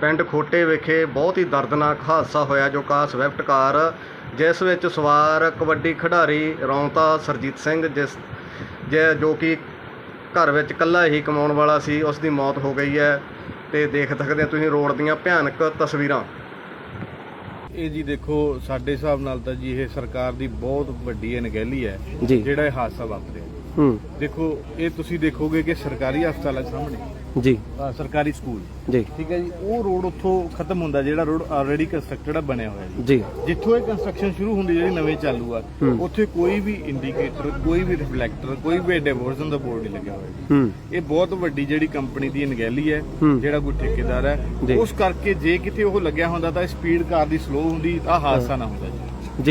ਪਿੰਡ ਖੋਟੇ ਵਿਖੇ ਬਹੁਤ ਹੀ ਦਰਦਨਾਕ ਹਾਦਸਾ ਹੋਇਆ ਜੋ ਕਾਰ ਸਵਿਫਟ ਕਾਰ ਜਿਸ ਵਿੱਚ ਸਵਾਰ ਕਬੱਡੀ ਖਿਡਾਰੀ ਰੌਂਤਾ ਸਰਜੀਤ ਸਿੰਘ ਜਿਸ ਜੇ ਜੋ ਕਿ ਘਰ ਵਿੱਚ ਇਕੱਲਾ ਹੀ ਕਮਾਉਣ ਵਾਲਾ ਸੀ ਉਸ ਦੀ ਮੌਤ ਹੋ ਗਈ ਹੈ। ਤੇ ਦੇਖ ਸਕਦੇ ਹੋ ਤੁਸੀਂ ਰੋਡ ਦੀਆਂ ਭਿਆਨਕ ਤਸਵੀਰਾਂ। ਇਹ ਜੀ ਦੇਖੋ ਸਾਡੇ ਹਿਸਾਬ ਨਾਲ ਤਾਂ ਜੀ ਇਹ ਸਰਕਾਰ ਦੀ ਬਹੁਤ ਵੱਡੀ ਅਣਗਹਿਲੀ ਹੈ ਜੀ। ਜਿਹੜਾ ਇਹ ਹਾਦਸਾ ਵਾਪਰਿਆ। ਹੂੰ ਦੇਖੋ ਇਹ ਤੁਸੀਂ ਦੇਖੋਗੇ ਕਿ ਸਰਕਾਰੀ ਹਸਪਤਾਲ ਹੈ ਸਾਹਮਣੇ ਜੀ ਅ, ਸਰਕਾਰੀ ਸਕੂਲ ਜੀ ਠੀਕ ਹੈ ਜੀ ਉਹ ਰੋਡ ਉੱਥੋਂ ਖਤਮ ਹੁੰਦਾ ਜਿਹੜਾ ਰੋਡ ਆਲਰੇਡੀ ਕੰਸਟਰਕਟਡ ਆ ਬਣਿਆ ਹੋਇਆ ਜੀ ਜੀ ਜਿੱਥੋਂ ਇਹ ਕੰਸਟਰਕਸ਼ਨ ਸ਼ੁਰੂ ਹੁੰਦੀ ਜਿਹੜੀ ਨਵੇਂ ਚਾਲੂ ਆ ਹੂੰ। ਉੱਥੇ ਕੋਈ ਵੀ ਇੰਡੀਕੇਟਰ ਕੋਈ ਵੀ ਰਿਫਲੈਕਟਰ ਕੋਈ ਵੀ ਡਾਇਵਰਜ਼ਨ ਦਾ ਬੋਰਡ ਨਹੀਂ ਲੱਗਿਆ ਹੋਇਆ ਜੀ ਹੂੰ ਇਹ ਬਹੁਤ ਵੱਡੀ ਜਿਹੜੀ ਕੰਪਨੀ ਦੀ ਅਣਗਹਿਲੀ ਹੈ ਹੂੰ। ਜਿਹੜਾ ਕੋਈ ਠੇਕੇਦਾਰ ਹੈ। ਉਸ ਕਰਕੇ ਜੇ ਕਿਤੇ ਉਹ ਲੱਗਿਆ ਹੁੰਦਾ ਤਾਂ ਸਪੀਡ ਕਾਰ ਦੀ ਸਲੋ ਹੁੰਦੀ ਤਾਂ ਹਾਦਸਾ ਨਾ ਹੁੰਦਾ ਜੀ।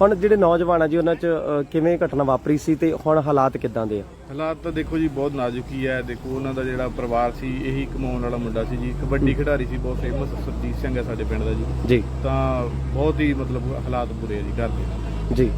ਹੁਣ ਜਿਹੜੇ ਨੌਜਵਾਨ ਆ ਜੀ ਉਹਨਾਂ 'ਚ ਅ, ਕਿਵੇਂ ਘਟਨਾ ਵਾਪਰੀ ਸੀ ਤੇ ਹੁਣ ਹਾਲਾਤ ਕਿੱਦਾਂ ਦੇ ਆ? ਹਾਲਾਤ ਤਾਂ ਦੇਖੋ ਜੀ ਬਹੁਤ ਨਾਜ਼ੁਕ ਹੀ। ਹੈ ਦੇਖੋ ਉਹਨਾਂ ਦਾ ਜਿਹੜਾ ਪਰਿਵਾਰ ਸੀ ਇਹੀ ਕਮਾਉਣ ਵਾਲਾ ਮੁੰਡਾ ਸੀ ਜੀ। ਕਬੱਡੀ ਖਿਡਾਰੀ ਸੀ ਬਹੁਤ ਫੇਮਸ ਸਰਜੀਤ ਸਿੰਘ ਹੈ ਸਾਡੇ ਪਿੰਡ ਦਾ ਜੀ। ਜੀ। ਤਾਂ ਬਹੁਤ ਹੀ ਮਤਲਬ ਹਾਲਾਤ ਬੁਰੇ ਆ ਜੀ ਘਰ ਦੇ। ਜੀ।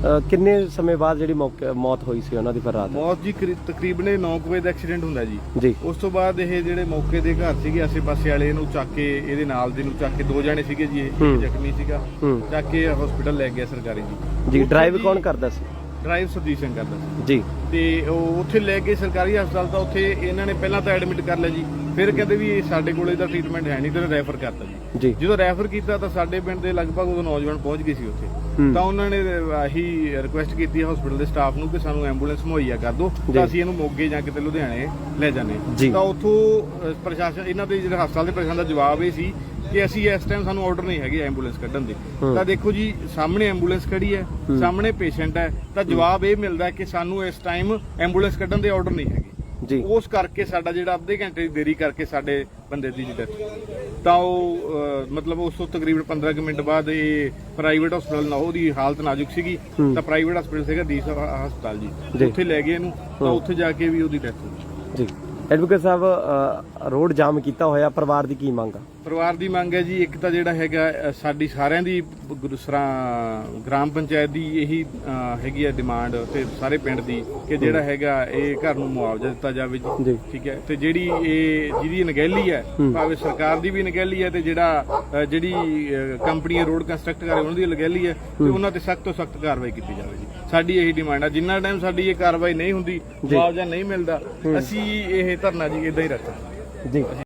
ਅ, ਕਿੰਨੇ ਸਮੇਂ ਬਾਅਦ ਜਿਹੜੀ ਮੌਕੇ ਮੌਤ ਹੋਈ ਸੀ ਉਹਨਾਂ ਦੀ ਫਿਰ ਰਾਤ? ਮੌਤ ਜੀ ਕਰੀ- ਤਕਰੀਬਨ 9 ਵਜੇ ਦਾ ਐਕਸੀਡੈਂਟ ਹੁੰਦਾ ਜੀ। ਜੀ। ਉਸ ਤੋਂ ਬਾਅਦ ਇਹ ਜਿਹੜੇ ਮੌਕੇ ਦੇ ਘਰ ਸੀਗੇ ਆਸੇ-ਪਾਸੇ ਵਾਲੇ ਇਹਨੂੰ ਚੱਕ ਕੇ ਇਹਦੇ ਨਾਲ ਦੇ ਨੂੰ ਚੱਕ ਕੇ ਦੋ ਜਾਣੇ ਸੀਗੇ ਜੀ ਇਹ ਹੂੰ। ਜ਼ਖਮੀ ਸੀਗਾ। ਹੂੰ। ਚੱਕ ਕੇ ਹਸਪੀਟਲ ਲੈ ਗਿਆ ਸਰਕਾਰੀ ਜੀ। ਜੀ ਉੱਥੇ ਡਰਾਈਵ ਜੀ ਕੌਣ ਕਰਦਾ ਸੀ? ਡਰਾਈਵ ਸਰਜੀਤ ਸਿੰਘ ਕਰਦਾ ਸੀ। ਜੀ। ਤੇ ਉਹ ਉੱਥੇ ਲੈ ਕੇ ਸਰਕਾਰੀ ਹਸਪਤਾਲ ਤਾਂ ਉੱਥੇ ਇਹਨਾਂ ਨੇ ਪਹਿਲਾਂ ਤਾਂ ਐਡਮਿਟ ਕਰ ਲਿਆ ਜੀ। ਫਿਰ ਕਹਿੰਦੇ ਵੀ ਇਹ ਸਾਡੇ ਕੋਲ ਇਹਦਾ ਟ੍ਰੀਟਮੈਂਟ ਹੈ ਨਹੀਂ ਤੇ ਰੈਫਰ ਕਰਤਾ ਜੀ। ਜਦੋਂ ਰੈਫਰ ਕੀਤਾ ਤਾਂ ਸਾਡੇ ਪਿੰਡ ਦੇ ਲਗਭਗ ਉਦੋਂ ਨੌਜਵਾਨ ਪਹੁੰਚ ਗਏ ਸੀ ਉੱਥੇ। ਤਾਂ ਉਹਨਾਂ ਨੇ ਆਹੀ ਰਿਕੁਐਸਟ ਕੀਤੀ ਹਸਪੀਟਲ ਦੇ ਸਟਾਫ ਨੂੰ ਕਿ ਸਾਨੂੰ ਐਂਬੂਲੈਂਸ ਮੁਹੱਈਆ ਕਰ ਦਿਓ। ਤਾਂ ਅਸੀਂ ਇਹਨੂੰ ਮੋਗੇ ਜਾਂ ਕਿਤੇ ਲੁਧਿਆਣੇ ਲੈ ਜਾਂਦੇ ਜੀ। ਤਾਂ ਉੱਥੋਂ ਪ੍ਰਸ਼ਾਸਨ ਇਹਨਾਂ ਦੇ ਜਿਹੜੇ ਹਸਪਤਾਲ ਦੇ ਪ੍ਰਸ਼ਾਸਨ ਦਾ ਜਵਾਬ ਇਹ ਸੀ ਕਿ ਅਸੀਂ ਇਸ ਟਾਈਮ ਸਾਨੂੰ ਆਰਡਰ ਨਹੀਂ ਹੈਗੇ ਐਂਬੂਲੈਂਸ ਕੱਢਣ ਦੇ। ਤਾਂ ਦੇਖੋ ਜੀ ਸਾਹਮਣੇ ਐਂਬੂਲੈਂਸ ਖੜੀ ਹੈ। ਸਾਹਮਣੇ ਪੇਸ਼ੈਂਟ ਹੈ ਤਾਂ ਜਵਾਬ ਇਹ ਮਿਲਦਾ ਕਿ ਸਾਨੂੰ ਇਸ ਟਾਈਮ ਐਂਬੂਲੈਂਸ ਕੱਢਣ ਦੇ ਆਰਡਰ ਨਹੀਂ ਹੈਗੇ ਜੀ ਉਸ ਕਰਕੇ ਸਾਡਾ ਜਿਹੜਾ ਅੱਧੇ ਘੰਟੇ ਦੀ ਦੇਰੀ ਕਰਕੇ ਸਾਡੇ ਬੰਦੇ ਦੀ ਡੈਥ ਤਾਂ ਉਹ ਮਤਲਬ ਉਸ ਤੋਂ ਤਕਰੀਬਨ 15 ਕੁ ਮਿੰਟ ਬਾਅਦ ਇਹ ਪ੍ਰਾਈਵੇਟ ਹਸਪਤਾਲ ਨਾ ਉਹਦੀ ਹਾਲਤ ਨਾਜ਼ੁਕ ਸੀਗੀ। ਤਾਂ ਪ੍ਰਾਈਵੇਟ ਹਸਪਤਾਲ ਸੀਗਾ ਦੀਸ ਹਸਪਤਾਲ ਜੀ। ਉੱਥੇ ਲੈ ਗਏ ਇਹਨੂੰ ਤਾਂ। ਉੱਥੇ ਜਾ ਕੇ ਵੀ ਉਹਦੀ ਡੈਥ ਹੋ ਗਈ ਜੀ ਐਡਵੋਕੇਟ ਸਾਹਿਬ ਰੋਡ ਜਾਮ ਕੀਤਾ ਹੋਇਆ ਪਰਿਵਾਰ ਦੀ ਕੀ ਮੰਗ ਆ ਪਰਿਵਾਰ ਦੀ ਮੰਗ ਹੈ ਜੀ ਇੱਕ ਤਾਂ ਜਿਹੜਾ ਹੈਗਾ ਸਾਡੀ ਸਾਰਿਆਂ ਦੀ ਗੁਰਸਰਾ ਗ੍ਰਾਮ ਪੰਚਾਇਤ ਦੀ ਇਹੀ ਹੈਗੀ ਹੈ ਡਿਮਾਂਡ ਤੇ ਸਾਰੇ ਪਿੰਡ ਦੀ ਕਿ ਜਿਹੜਾ ਹੈਗਾ ਇਹ ਘਰ ਨੂੰ ਮੁਆਵਜ਼ਾ ਦਿੱਤਾ ਜਾਵੇ ਜੀ ਠੀਕ ਹੈ? ਤੇ ਜਿਹੜੀ ਇਹ ਜਿਹਦੀ ਅਣਗਹਿਲੀ ਹੈ। ਭਾਵੇਂ ਸਰਕਾਰ ਦੀ ਵੀ ਅਣਗਹਿਲੀ ਹੈ ਤੇ ਜਿਹੜਾ ਜਿਹੜੀ ਕੰਪਨੀ ਰੋਡ ਕੰਸਟਰਕਟ ਕਰ ਰਹੀ ਉਹਨਾਂ ਦੀ ਅਣਗਹਿਲੀ ਹੈ ਤੇ ਉਹਨਾਂ ਤੇ ਸਖਤ ਤੋਂ ਸਖਤ ਕਾਰਵਾਈ ਕੀਤੀ ਜਾਵੇ ਜੀ। ਸਾਡੀ ਇਹੀ ਡਿਮਾਂਡ ਹੈ ਜਿੰਨਾ ਟਾਈਮ ਸਾਡੀ ਇਹ ਕਾਰਵਾਈ ਨਹੀਂ ਹੁੰਦੀ ਮੁਆਵਜ਼ਾ ਨਹੀਂ ਮਿਲਦਾ ਅਸੀਂ ਇਹ ਧਰਨਾ ਜੀ ਇਦਾਂ ਹੀ ਰੱਖਾਂਗੇ। ਜੀ।